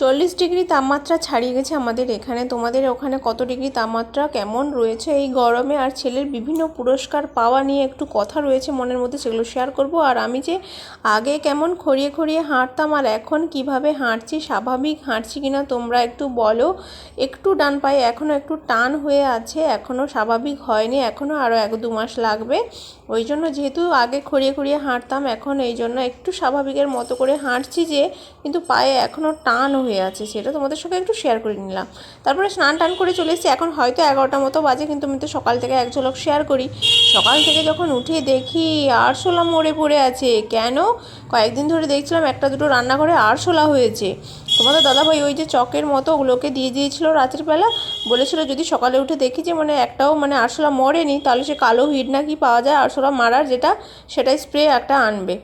চল্লিশ ডিগ্রি তাপমাত্রা ছাড়িয়ে গেছে আমাদের এখানে। তোমাদের ওখানে কত ডিগ্রি তাপমাত্রা, কেমন রয়েছে? এই গরমে আর ছেলের বিভিন্ন পুরস্কার পাওয়া নিয়ে একটু কথা রয়েছে মনের মধ্যে, সেগুলো শেয়ার করব। আর আমি যে আগে কেমন খড়িয়ে খড়িয়ে হাঁটতাম আর এখন কীভাবে হাঁটছি, স্বাভাবিক হাঁটছি কিনা তোমরা একটু বলো। একটু ডান পায়ে এখনও একটু টান হয়ে আছে এখনও স্বাভাবিক হয়নি এখনও আরও এক দু মাস লাগবে। ওই জন্য যেহেতু আগে খড়িয়ে খড়িয়ে হাঁটতাম, এখন এই জন্য একটু স্বাভাবিকের মতো করে হাঁটছি যে, কিন্তু পায়ে এখনও টান হয়ে আছে, সেটা তোমাদের সঙ্গে একটু শেয়ার করে নিলাম। তারপরে স্নান টান করে চলে এসেছি, এখন হয়তো এগারোটা মতো বাজে, কিন্তু আমি তো সকাল থেকে এক ঝলক শেয়ার করি। সকাল থেকে যখন উঠে দেখি আরশোলা মরে পড়ে আছে, কেন? কয়েকদিন ধরে দেখছিলাম একটা দুটো রান্নাঘরে আরশোলা হয়েছে। তোমাদের দাদাভাই ওই যে চকের মতো ওগুলোকে দিয়ে দিয়েছিল রাতের বেলা, বলেছিল যদি সকালে উঠে দেখি যে মানে একটাও মানে আরশোলা মরেনি, তাহলে সে কালো হিট না কি পাওয়া যায়, আরশোলা মারার যেটা, সেটাই স্প্রে একটা আনবে।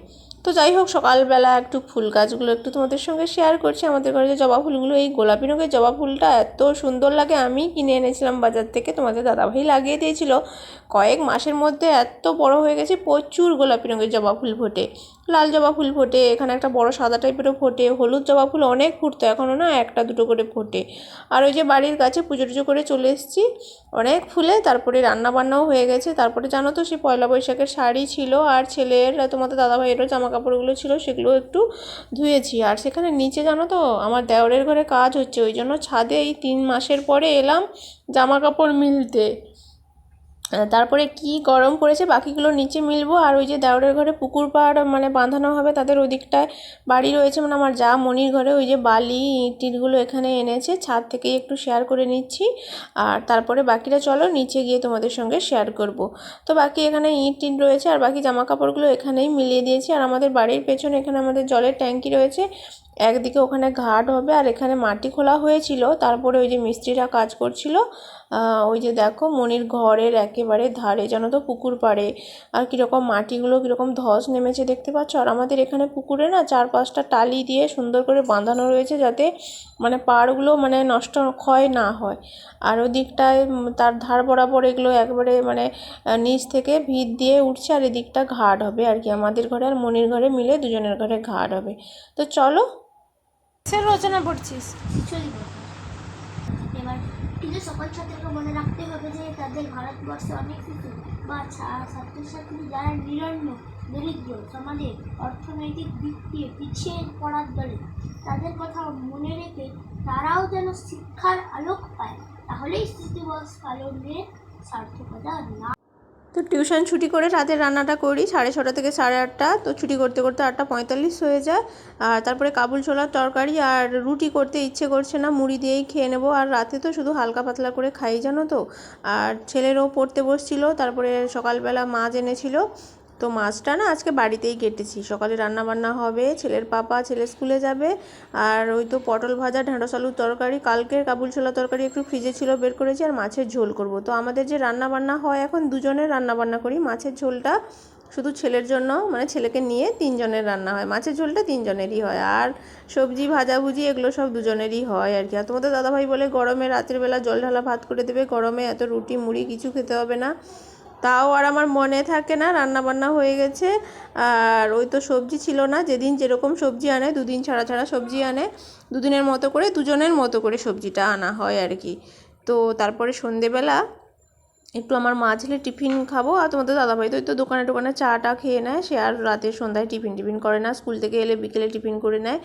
তো যাই হোক, সকালবেলা একটু ফুল গাছগুলো একটু তোমাদের সঙ্গে শেয়ার করছি। আমাদের ঘরে যে জবা ফুলগুলো, এই গোলাপি রঙের জবা ফুলটা এত সুন্দর লাগে। আমি কিনে এনেছিলাম বাজার থেকে, তোমাদের দাদাভাই লাগিয়ে দিয়েছিল। কয়েক মাসের মধ্যে এত বড় হয়ে গেছে, প্রচুর গোলাপি রঙের জবা ফুল ফোটে। লাল জবা ফুল ফোটে, এখানে একটা বড় সাদা টাইপেরও ফোটে, হলুদ জবা ফুল অনেক ফুটতো, এখনও না একটা দুটো করে ফোটে। আর ওই যে বাড়ির কাছে পুজো টুজো করে চলে এসেছি, অনেক ফুলে, তারপরে রান্না বান্নাও হয়ে গেছে, তারপরে জানো তো সে পয়লা বৈশাখের শাড়ি ছিল, আর ছেলের, তোমাদের দাদাভাইয়েরও জামা কাপড়গুলো ছিল, সেগুলো একটু ধুয়েছি। আর সেখানে নিচে জানো তো আমার দেওরের ঘরে কাজ হচ্ছে, ওই জন্য ছাদে এই তিন মাসের পরে এলাম জামা কাপড় মিলতে। তারপরে কি গরম পড়েছে বাকিগুলো নিচে মিলবো। আর ওই যে দেওরের ঘরে পুকুর পাড় মানে বাঁধানো হবে, তাদের ওদিকটায় বাড়ি রয়েছে মানে আমার যা মনির ঘরে ওই যে বালি টিটগুলো এখানে এনেছে, ছাদ থেকেই একটু শেয়ার করে নিচ্ছি। আর তারপরে বাকিটা চলো নিচে গিয়ে তোমাদের সঙ্গে শেয়ার করব। তো বাকি এখানে ইট টিট রয়েছে আর বাকি জামা কাপড়গুলো এখানেই মিলিয়ে দিয়েছি। আর আমাদের বাড়ির পেছনে এখানে আমাদের জলের ট্যাঙ্কি রয়েছে। একদিকে ওখানে ঘাট হবে আর এখানে মাটি খোলা হয়েছিল। তারপরে ওই যে মিস্ত্রিরা কাজ করছিল। ওই যে দেখো মনির ঘরের একেবারে ধারে যেন তো পুকুর পাড়ে। আর কীরকম মাটিগুলো, কীরকম ধস নেমেছে দেখতে পাচ্ছ? আর আমাদের এখানে পুকুরে না চার পাঁচটা টালি দিয়ে সুন্দর করে বাঁধানো রয়েছে যাতে মানে পাড়গুলো মানে নষ্ট ক্ষয় না হয়। আর ওদিকটায় তার ধার বরাবর এগুলো একবারে মানে নিচ থেকে ভিত দিয়ে উঠছে আর এদিকটা ঘাট হবে। আর কি আমাদের ঘরে আর মনির ঘরে মিলে দুজনের ঘরে ঘাট হবে। তো চলো কিসের রচনা পড়ছিস না। এবার কিন্তু সকল ছাত্রকে মনে রাখতে হবে যে তাদের ভারতবর্ষে অনেক শিশু বা ছাত্রছাত্রী যারা নিরন্ন দরিদ্র সমাজে অর্থনৈতিক দিক দিয়ে পিছিয়ে পড়ার দলে, তাদের কথা মনে রেখে তারাও যেন শিক্ষার আলোক পায়, তাহলেই স্মৃতিবস পালনের সার্থকতা না তো টিউশন ছুটি করে রাতের রান্নাটা করি, সাড়ে ছটা থেকে সাড়ে আটটা। তো ছুটি করতে করতে আটটা পঁয়তাল্লিশ হয়ে যায়। আর তারপরে কাবুল ছোলার তরকারি আর রুটি করতে ইচ্ছে করছে না, মুড়ি দিয়েই খেয়ে নেব। আর রাতে তো শুধু হালকা পাতলা করে খাই, জানো তো। আর ছেলেরও পড়তে বসছিল, তারপরে সকালবেলা মাছ এনেছিল। তো মাছটা না আজকে বাড়িতেই কেটেছি। সকালে রান্না বান্না হবে, ছেলের পাপা ছেলে স্কুলে যাবে, আর ওই তো পটল ভাজা, ঢেঁড়স আলুর তরকারি, কালকের কাবুল ছোলা তরকারি একটু ফ্রিজে ছিল, বের করেছি আর মাছের ঝোল করব। তো আমাদের যে রান্না বান্না হয় এখন দুজনের রান্না বান্না করি। মাছের ঝোলটা শুধু ছেলের জন্য মানে ছেলেকে নিয়ে তিনজনের রান্না হয়। মাছের ঝোলটা তিনজনেরই হয় আর সবজি, ভাজাভুজি এগুলো সব দুজনেরই হয় আর কি। আর তোমাদের দাদাভাই বলে গরমে রাতের বেলা জল ঢালা ভাত করে দেবে, গরমে এত রুটি, মুড়ি কিছু খেতে হবে না। তাও আর আমার মনে থাকে না রান্না বান্না হয়ে গেছে। আর ওই তো সবজি ছিল না, যেদিন যেরকম সবজি আনে, দুদিন ছাড়া ছাড়া সবজি আনে। দুদিনের মতো করে, দুজনের মতো করে সবজিটা আনা হয় আর কি। তো তারপরে সন্ধেবেলা একটু আমার মা ছেলে টিফিন খাব আর তোমাদের দাদাভাই তো দোকানে টোকানে চাটা খেয়ে নেয়, সে আর রাতে সন্ধ্যায় টিফিন টিফিন করে না, স্কুল থেকে এলে বিকেলে টিফিন করে নেয়।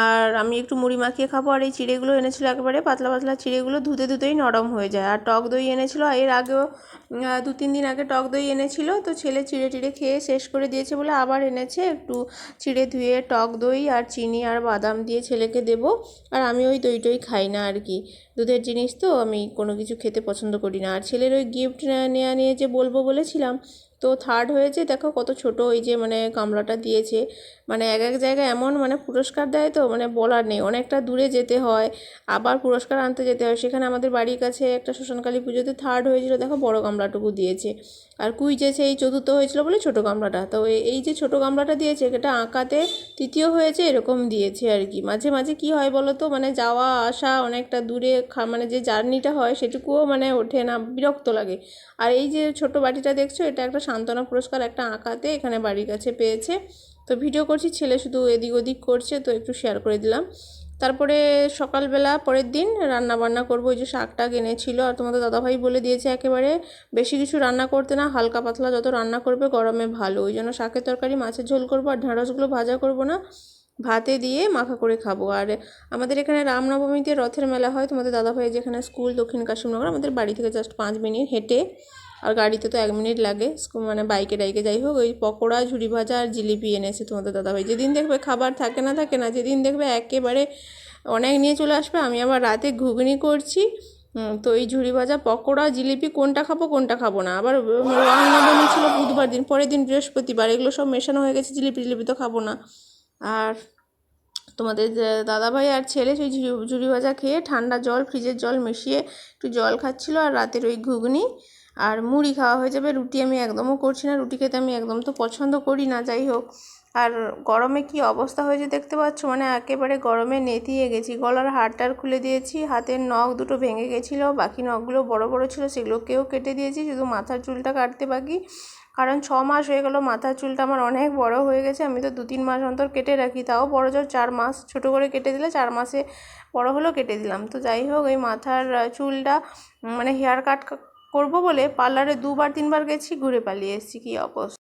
আর আমি একটু মুড়ি মাখিয়ে খাব আর এই চিড়েগুলো এনেছিল একেবারে পাতলা পাতলা চিড়েগুলো ধুতে ধুতেই নরম হয়ে যায়। আর টক দই এনেছিল এর আগেও দু তিন দিন আগে টক দই এনেছিল, তো ছেলে চিড়ে টিড়ে খেয়ে শেষ করে দিয়েছে বলে আবার এনেছে। একটু চিড়ে ধুয়ে টক দই আর চিনি আর বাদাম দিয়ে ছেলেকে দেবো, আর আমি ওই দই টই খাই না আর কি। দুধের জিনিস তো আমি কোনো কিছু খেতে পছন্দ করি না। আর ছেলের ওই গিফট নেওয়া নিয়ে যে বলব বলেছিলাম তো থার্ড হয়েছে, দেখো কত ছোট ওই যে মানে গামলাটা দিয়েছে। মানে এক এক জায়গায় এমন মানে পুরস্কার দেয় তো মানে বলার নেই। অনেকটা দূরে যেতে হয়, আবার পুরস্কার আনতে যেতে হয়। সেখানে আমাদের বাড়ির কাছে একটা শ্মশানকালী পুজোতে থার্ড হয়েছিল, দেখো বড় গামলাটুকু দিয়েছে। আর কুইজে সেই চতুর্থ হয়েছিল বলে ছোট গামলাটা তো এই যে ছোট গামলাটা দিয়েছে এটা আঁকাতে তৃতীয় হয়েছে, এরকম দিয়েছে আর কি। মাঝে মাঝে কি হয় বলো তো মানে যাওয়া, আসা অনেকটা দূরে মানে যে জার্নিটা হয়, সেটুকুও মানে ওঠে না, বিরক্ত লাগে। আর এই যে ছোট বাটিটা দেখছ, এটা একটা সান্ত্বনা পুরস্কার একটা আঁকাতে এখানে বাড়ির কাছে পেয়েছে। তো ভিডিও করছি, ছেলে শুধু এদিক ওদিক করছে, তো একটু শেয়ার করে দিলাম। তারপরে সকালবেলা পরের দিন রান্না বান্না করব, ওই যে শাকটা এনেছিল। আর তোমাদের দাদাভাই বলে দিয়েছে একেবারে বেশি কিছু রান্না করতে না, হালকা পাতলা যত রান্না করবে গরমে ভালো। ওই জন্য শাকের তরকারি, মাছের ঝোল করব আর ঢ্যাঁড়সগুলো ভাজা করব না, ভাতে দিয়ে মাখা করে খাব। আর আমাদের এখানে রামনবমীতে রথের মেলা হয়, তোমাদের দাদাভাই যেখানে স্কুল দক্ষিণ কাশিমনগর, আমাদের বাড়ি থেকে জাস্ট পাঁচ মিনিট হেঁটে আর গাড়িতে তো এক মিনিট লাগে। মানে বাইকে টাইকে যাই হোক, ওই পকোড়া, ঝুড়ি ভাজা আর জিলিপি এনেছে তোমাদের দাদাভাই। যেদিন দেখবে খাবার থাকে না থাকে না, যেদিন দেখবে একেবারে অনেক নিয়ে চলে আসবে, আমি আবার রাতে ঘুগনি করছি। তো এই ঝুড়ি ভাজা, পকোড়া, জিলিপি কোনটা খাব কোনটা খাব না। আবার রামনবমী ছিল বুধবার দিন, পরের দিন বৃহস্পতিবার, এগুলো সব মেশানো হয়ে গেছে, জিলিপি জিলিপি তো খাব না। আর তোমাদের দাদাভাই আর ছেলে সেই ঝুড়ি ভাজা খেয়ে ঠান্ডা জল, ফ্রিজের জল মিশিয়ে একটু জল খাচ্ছিল আর রাতের ওই ঘুগনি। আর মুড়ি খাওয়া হয়ে যাবে। রুটি আমি একদমও করছি না। রুটি খেতে আমি একদম তো পছন্দ করি না, যাই হোক। আর গরমে কি অবস্থা হয়েছে দেখতে পাচ্ছ? মানে একেবারে গরমে নেতিয়ে গেছি। গলার হাড়টার খুলে দিয়েছি, হাতের নখ দুটো ভেঙে গেছিল, বাকি নখগুলো বড় বড় ছিল, সেগুলোকেও কেটে দিয়েছি, শুধু মাথার চুলটা কাটতে বাকি। কারণ ছ মাস হয়ে গেল মাথার চুলটা আমার অনেক বড় হয়ে গেছে, আমি তো দু তিন মাস অন্তর কেটে রাখি। তাও বড় জোর চার মাস, ছোট করে কেটে দিলে চার মাসে বড় হলেও কেটে দিলাম। তো যাই হোক ওই মাথার চুলটা মানে হেয়ার কাট করব বলে পার্লারে দুবার তিনবার গেছি ঘুরে পালিয়ে এসেছি কী অবস্থা?